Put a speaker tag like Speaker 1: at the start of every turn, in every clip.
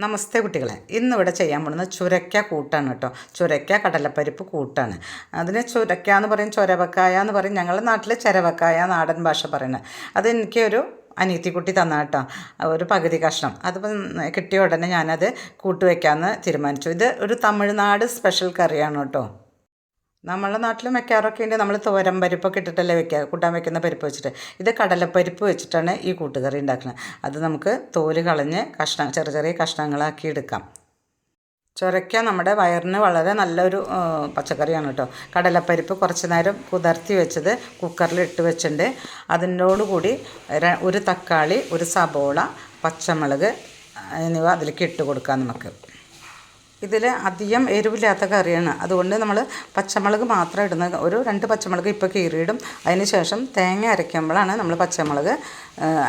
Speaker 1: നമസ്തേ കുട്ടികളെ. ഇന്നിവിടെ ചെയ്യാൻ പോകുന്നത് ചുരക്ക കൂട്ടാണ് കേട്ടോ. ചുരക്ക കടലപ്പരിപ്പ് കൂട്ടാണ്. അതിന് ചുരക്ക എന്ന് പറയും ചൊരവക്കായ എന്ന് പറയും. ഞങ്ങളുടെ നാട്ടിൽ ചരവക്കായ നാടൻ ഭാഷ പറയുന്നത്. അതെനിക്കൊരു അനിയത്തിക്കുട്ടി തന്ന കേട്ടോ. ഒരു പകുതി കഷ്ണം. അതിപ്പം കിട്ടിയ ഉടനെ ഞാനത് കൂട്ടുവെക്കാമെന്ന് തീരുമാനിച്ചു. ഇത് ഒരു തമിഴ്നാട് സ്പെഷ്യൽ കറിയാണ് കേട്ടോ. നമ്മളെ നാട്ടിൽ വെക്കാറൊക്കെ ഉണ്ട്. നമ്മൾ തോരൻ പരിപ്പൊക്കെ ഇട്ടിട്ടല്ലേ വെക്കുക കൂട്ടാൻ വെക്കുന്ന പരിപ്പ് വെച്ചിട്ട്. ഇത് കടലപ്പരിപ്പ് വെച്ചിട്ടാണ് ഈ കൂട്ടുകറി ഉണ്ടാക്കുന്നത് അത് നമുക്ക് തോൽ കളഞ്ഞ് കഷ്ണം ചെറിയ ചെറിയ കഷ്ണങ്ങളാക്കി എടുക്കാം. ചൊരയ്ക്ക നമ്മുടെ വയറിന് വളരെ നല്ലൊരു പച്ചക്കറിയാണ് കേട്ടോ. കടലപ്പരിപ്പ് കുറച്ച് നേരം കുതിർത്തി വെച്ചത് കുക്കറിൽ ഇട്ട് വെച്ചിട്ടുണ്ട്. അതിനോടുകൂടി ഒരു തക്കാളി ഒരു സബോള പച്ചമുളക് എന്നിവ അതിലേക്ക് ഇട്ട് കൊടുക്കാം നമുക്ക്. ഇതിൽ അധികം എരിവില്ലാത്ത കറിയാണ്. അതുകൊണ്ട് നമ്മൾ പച്ചമുളക് മാത്രം ഇടുന്ന ഒരു രണ്ട് പച്ചമുളക് ഇപ്പോൾ കീറിയിടും. അതിന് ശേഷം തേങ്ങ അരയ്ക്കുമ്പോഴാണ് നമ്മൾ പച്ചമുളക്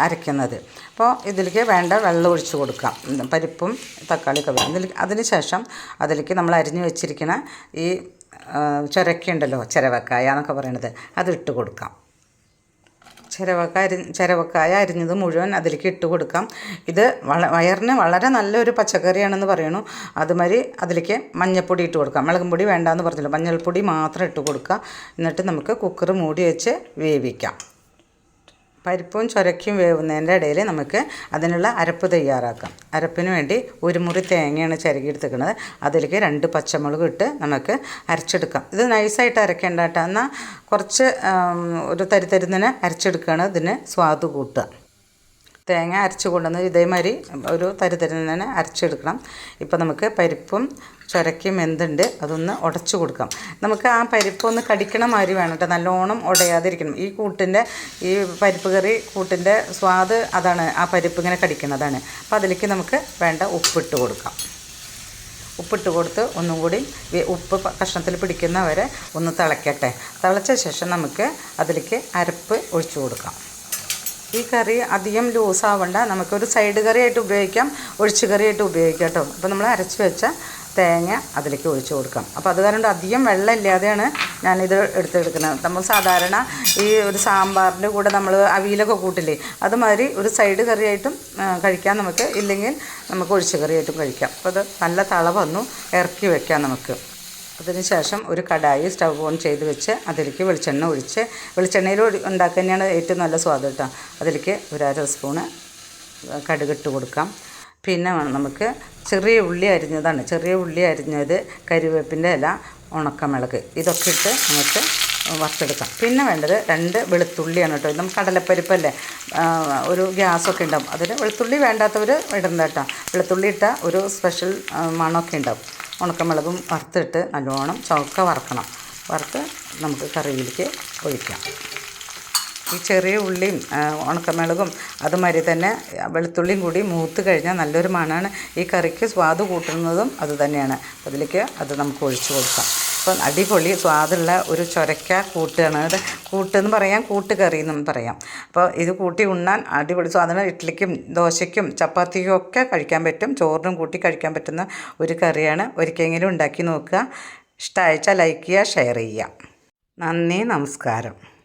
Speaker 1: അരയ്ക്കുന്നത്. അപ്പോൾ ഇതിലേക്ക് വേണ്ട വെള്ളം ഒഴിച്ചു കൊടുക്കാം. പരിപ്പും തക്കാളിയൊക്കെ വേണം. ഇതിൽ അതിന് ശേഷം അതിലേക്ക് നമ്മൾ അരിഞ്ഞു വെച്ചിരിക്കുന്ന ഈ ചിരക്കുണ്ടല്ലോ ചിരവക്കായ എന്നൊക്കെ പറയണത് അത് ഇട്ട് കൊടുക്കാം. ചിരവക്ക അരി ചിരവക്കായ അരിഞ്ഞത് മുഴുവൻ അതിലേക്ക് ഇട്ട് കൊടുക്കാം. ഇത് വള വയറിന് വളരെ നല്ലൊരു പച്ചക്കറിയാണെന്ന് പറയണു. അതുമാതിരി അതിലേക്ക് മഞ്ഞൾപ്പൊടി ഇട്ട് കൊടുക്കാം. മുളകും പൊടി വേണ്ടാന്ന് പറഞ്ഞല്ലോ. മഞ്ഞൾപ്പൊടി മാത്രം ഇട്ട് കൊടുക്കുക. എന്നിട്ട് നമുക്ക് കുക്കർ മൂടി വെച്ച് വേവിക്കാം. പരിപ്പും ചുരക്കും വേവുന്നതിന്റെ ഇടയിൽ നമുക്ക് അതിനുള്ള അരപ്പ് തയ്യാറാക്കാം. അരപ്പിന് വേണ്ടി ഒരു മുറി തേങ്ങയാണ് ചിരകിയെടുത്തിരിക്കുന്നത്. അതിലേക്ക് രണ്ട് പച്ചമുളക് ഇട്ട് നമുക്ക് അരച്ചെടുക്കാം. ഇത് നൈസായിട്ട് അരക്കേണ്ട കേട്ടോ. എന്നാൽ കുറച്ച് ഒരു ഒരു തരുന്നതിന് അരച്ചെടുക്കുകയാണ്. ഇതിന് സ്വാദ് കൂട്ടുക. തേങ്ങ അരച്ച് കൊണ്ടുവന്ന് ഇതേമാതിരി ഒരു തരിതരുന്നതിന് അരച്ചെടുക്കണം. ഇപ്പോൾ നമുക്ക് പരിപ്പും ചുരക്കും എന്തുണ്ട് അതൊന്ന് ഉടച്ചു കൊടുക്കാം. നമുക്ക് ആ പരിപ്പൊന്ന് കടിക്കണ മാതിരി വേണം കേട്ടോ. നല്ലോണം ഉടയാതിരിക്കണം. ഈ കൂട്ടിന്റെ ഈ പരിപ്പ് കറി കൂട്ടിന്റെ സ്വാദ് അതാണ്. ആ പരിപ്പ് ഇങ്ങനെ കടിക്കുന്നതാണ്. അപ്പോൾ അതിലേക്ക് നമുക്ക് വേണ്ട ഉപ്പിട്ട് കൊടുക്കാം. ഉപ്പിട്ട് കൊടുത്ത് ഒന്നും കൂടി ഉപ്പ് കഷ്ണത്തിൽ പിടിക്കുന്നവരെ ഒന്ന് തിളയ്ക്കട്ടെ തിളച്ച ശേഷം നമുക്ക് അതിലേക്ക് അരപ്പ് ഒഴിച്ചു കൊടുക്കാം. ഈ കറി അധികം ലൂസ് ആവണ്ട. നമുക്കൊരു സൈഡ് കറിയായിട്ട് ഉപയോഗിക്കാം ഒഴിച്ച് കറിയായിട്ട് ഉപയോഗിക്കാം കേട്ടോ. അപ്പോൾ നമ്മൾ അരച്ച് വെച്ച തേങ്ങ അതിലേക്ക് ഒഴിച്ചു കൊടുക്കാം. അപ്പോൾ അത് കാരണം അധികം വെള്ളം ഇല്ലാതെയാണ് ഞാനിത് എടുത്തെടുക്കുന്നത്. നമ്മൾ സാധാരണ ഈ ഒരു സാമ്പാറിന്റെ കൂടെ നമ്മൾ അവിയലൊക്കെ കൂട്ടില്ലേ അതുമാതിരി ഒരു സൈഡ് കറിയായിട്ടും കഴിക്കാം നമുക്ക്. ഇല്ലെങ്കിൽ നമുക്ക് ഒഴിച്ചു കറിയായിട്ടും കഴിക്കാം. അപ്പോൾ അത് നല്ല തള വന്നു ഇറക്കി വെക്കാം നമുക്ക്. അതിന് ശേഷം ഒരു കടായി സ്റ്റവ് ഓൺ ചെയ്ത് വെച്ച് അതിലേക്ക് വെളിച്ചെണ്ണ ഒഴിച്ച് വെളിച്ചെണ്ണയിൽ ഉണ്ടാക്കുക തന്നെയാണ് ഏറ്റവും നല്ല സ്വാദ് കേട്ടോ. അതിലേക്ക് ഒരു അര സ്പൂണ് കടുകിട്ട് കൊടുക്കാം. പിന്നെ നമുക്ക് ചെറിയ ഉള്ളി അരിഞ്ഞതാണ്. ചെറിയ ഉള്ളി അരിഞ്ഞത് കരിവേപ്പിന്റെ ഇല ഉണക്കമിളക് ഇതൊക്കെ ഇട്ട് നമുക്ക് വറുത്തെടുക്കാം. പിന്നെ വേണ്ടത് രണ്ട് വെളുത്തുള്ളിയാണ് കേട്ടോ. നമുക്ക് കടലപ്പരിപ്പല്ലേ? ഒരു ഗ്യാസൊക്കെ ഉണ്ടാവും. അതിൽ വെളുത്തുള്ളി വേണ്ടാത്തവർ ഇടണ്ട വെളുത്തുള്ളി ഇട്ടാൽ ഒരു സ്പെഷ്യൽ മണമൊക്കെ ഉണ്ടാവും. ഉണക്കമുളകും വറുത്തിട്ട് നല്ലോണം ചുവക്ക വറക്കണം. വറുത്ത് നമുക്ക് കറിയിലേക്ക് ഒഴിക്കാം. ഈ ചെറിയ ഉള്ളിയും ഉണക്കമുളകും അതുമാതിരി തന്നെ വെളുത്തുള്ളിയും കൂടി മൂത്ത് കഴിഞ്ഞാൽ നല്ലൊരു മണമാണ്. ഈ കറിക്ക് സ്വാദ് കൂട്ടുന്നതും അതുതന്നെയാണ് അതിലേക്ക് അത് നമുക്ക് ഒഴിച്ചു കൊടുക്കാം. അപ്പം അടിപൊളി സ്വാദുള്ള ഒരു ചൊരക്ക കൂട്ടാണ്. അത് കൂട്ടെന്ന് പറയാം കൂട്ടുകറി എന്നും പറയാം. അപ്പോൾ ഇത് കൂട്ടി ഉണ്ണാൻ അടിപൊളി സ്വാദുള്ള ഇഡ്ഡലിക്കും ദോശയ്ക്കും ചപ്പാത്തിക്കും ഒക്കെ കഴിക്കാൻ പറ്റും. ചോറിനും കൂട്ടി കഴിക്കാൻ പറ്റുന്ന ഒരു കറിയാണ്. ഒരിക്കലെങ്കിലും ഉണ്ടാക്കി നോക്കുക. ഇഷ്ടമായിച്ചാൽ ലൈക്ക് ചെയ്യുക ഷെയർ ചെയ്യുക. നന്ദി നമസ്കാരം.